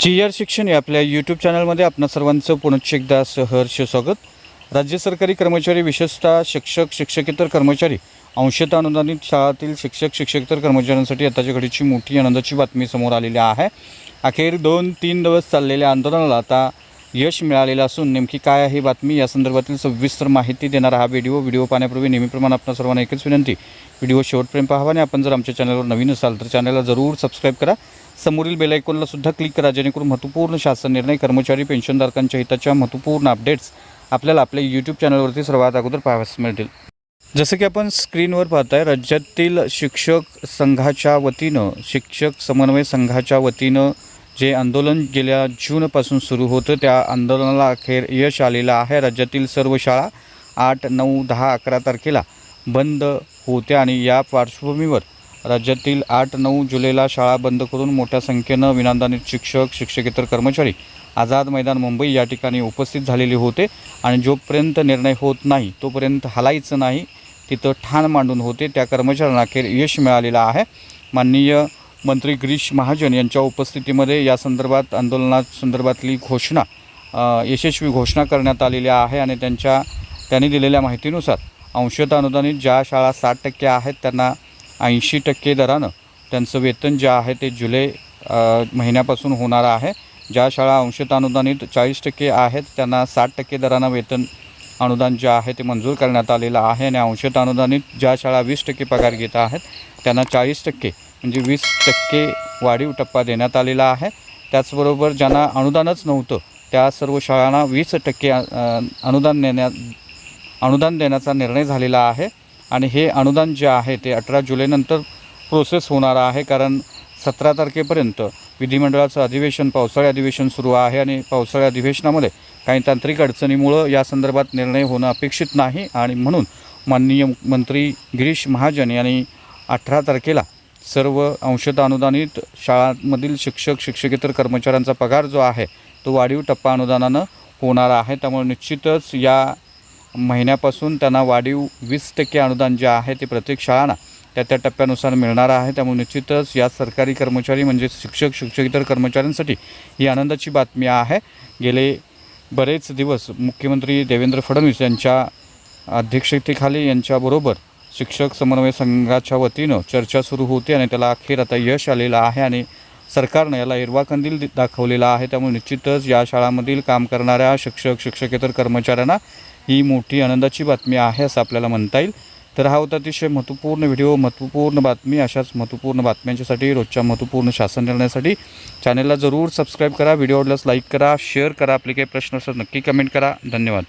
Chair शिक्षण या आपल्या यूट्यूब चॅनलमध्ये आपणा सर्वांचं पुनश्च एकदा सहर्ष स्वागत. राज्य सरकारी कर्मचारी विशेषतः शिक्षक शिक्षकेतर कर्मचारी अंशतः अनुदानित शाळातील शिक्षक शिक्षकेतर कर्मचाऱ्यांसाठी आताच्या घडीची मोठी आनंदाची बातमी समोर आलेली आहे. अखेर दोन तीन दिवस चाललेल्या आंदोलनाला आता यश मिळालेलं असून नेमकी काय आहे बातमी या संदर्भातील सविस्तर माहिती देणारा हा व्हिडिओ. व्हिडिओ पाहण्यापूर्वी नेहमीप्रमाणे आपल्या सर्वांना एकच विनंती व्हिडिओ शेवटपर्यंत पाहावा आणि आपण जर आमच्या चॅनलवर नवीन असाल तर चॅनलला जरूर सबस्क्राईब करा. समोरील बेलायकॉनला सुद्धा क्लिक करा जेणेकरून महत्त्वपूर्ण शासन निर्णय कर्मचारी पेन्शनधारकांच्या हिताच्या महत्त्वपूर्ण अपडेट्स आपल्याला आपल्या यूट्यूब चॅनलवरती सर्वात अगोदर पाहाव्यास मिळतील. जसं की आपण स्क्रीनवर पाहताय राज्यातील शिक्षक संघाच्या वतीनं शिक्षक समन्वय संघाच्या वतीनं जे आंदोलन गेल्या जूनपासून सुरू होतं त्या आंदोलनाला अखेर यश आलेलं आहे. राज्यातील सर्व शाळा आठ नऊ दहा अकरा तारखेला बंद होत्या आणि या पार्श्वभूमीवर राज्यातील आठ नऊ जुलैला शाळा बंद करून मोठ्या संख्येनं विनादानित शिक्षक शिक्षकेतर कर्मचारी आझाद मैदान मुंबई या ठिकाणी उपस्थित झालेले होते आणि जोपर्यंत निर्णय होत नाही तोपर्यंत हलायचं नाही. तिथं ठाण मांडून होते. त्या कर्मचाऱ्यांना अखेर यश मिळालेलं आहे. माननीय मंत्री गिरीश महाजन यांच्या उपस्थितीमध्ये या संदर्भात आंदोलनासंदर्भातली घोषणा यशस्वी घोषणा करण्यात आलेली आहे आणि त्यांच्या त्यांनी दिलेल्या माहितीनुसार अंशतः अनुदानित ज्या शाळा साठ टक्के आहेत त्यांना ऐंशी टक्के दरानं त्यांचं वेतन जे आहे ते जुलै महिन्यापासून होणार आहे. ज्या शाळा अंशतः अनुदानित चाळीस टक्के आहेत त्यांना साठ टक्के दरानं वेतन अनुदान जे आहे ते मंजूर करण्यात आलेलं आहे आणि अंशतः अनुदानित ज्या शाळा वीस टक्के पगार घेत आहेत त्यांना चाळीस टक्के म्हणजे वीस टक्के वाढीव टप्पा देण्यात आलेला आहे. त्याचबरोबर ज्यांना अनुदानच नव्हतं त्या सर्व शाळांना वीस टक्के अनुदान देण्या अनुदान देण्याचा निर्णय झालेला आहे. आणि हे अनुदान जे आहे ते अठरा जुलैनंतर प्रोसेस होणार आहे कारण सतरा तारखेपर्यंत विधिमंडळाचं अधिवेशन पावसाळी अधिवेशन सुरू आहे आणि पावसाळी अधिवेशनामध्ये काही तांत्रिक अडचणीमुळं या संदर्भात निर्णय होणं अपेक्षित नाही आणि म्हणून माननीय मंत्री गिरीश महाजन यांनी अठरा तारखेला सर्व अंशतः अनुदानित शाळांमधील शिक्षक शिक्षकेतर कर्मचाऱ्यांचा पगार जो आहे तो वाढीव टप्पा अनुदानानं होणार आहे. त्यामुळे निश्चितच या महिन्यापासून त्यांना वाढीव वीस टक्के अनुदान जे आहे ते प्रत्येक शाळांना त्या त्या टप्प्यानुसार मिळणार आहे. त्यामुळे निश्चितच या सरकारी कर्मचारी म्हणजे शिक्षक शिक्षकेतर कर्मचाऱ्यांसाठी ही आनंदाची बातमी आहे. गेले बरेच दिवस मुख्यमंत्री देवेंद्र फडणवीस यांच्या अध्यक्षतेखाली यांच्याबरोबर शिक्षक समन्वय संघाच्या वतीनं चर्चा सुरू होती आणि त्याला अखेर आता यश आलेलं आहे आणि सरकारनं याला हिरवा कंदील दाखवलेला आहे. त्यामुळे निश्चितच या शाळांमधील काम करणाऱ्या शिक्षक शिक्षकेतर कर्मचाऱ्यांना ही मोठी आनंदाची बातमी आहे असं आपल्याला म्हणता येईल. तर हा होता अतिशय महत्त्वपूर्ण व्हिडिओ महत्त्वपूर्ण बातमी अशाच महत्त्वपूर्ण बातम्यांच्यासाठी रोजच्या महत्त्वपूर्ण शासन निर्णयासाठी. चॅनलला जरूर सबस्क्राईब करा व्हिडिओ आवडल्यास लाईक करा शेअर करा आपले काही प्रश्न असतात नक्की कमेंट करा. धन्यवाद.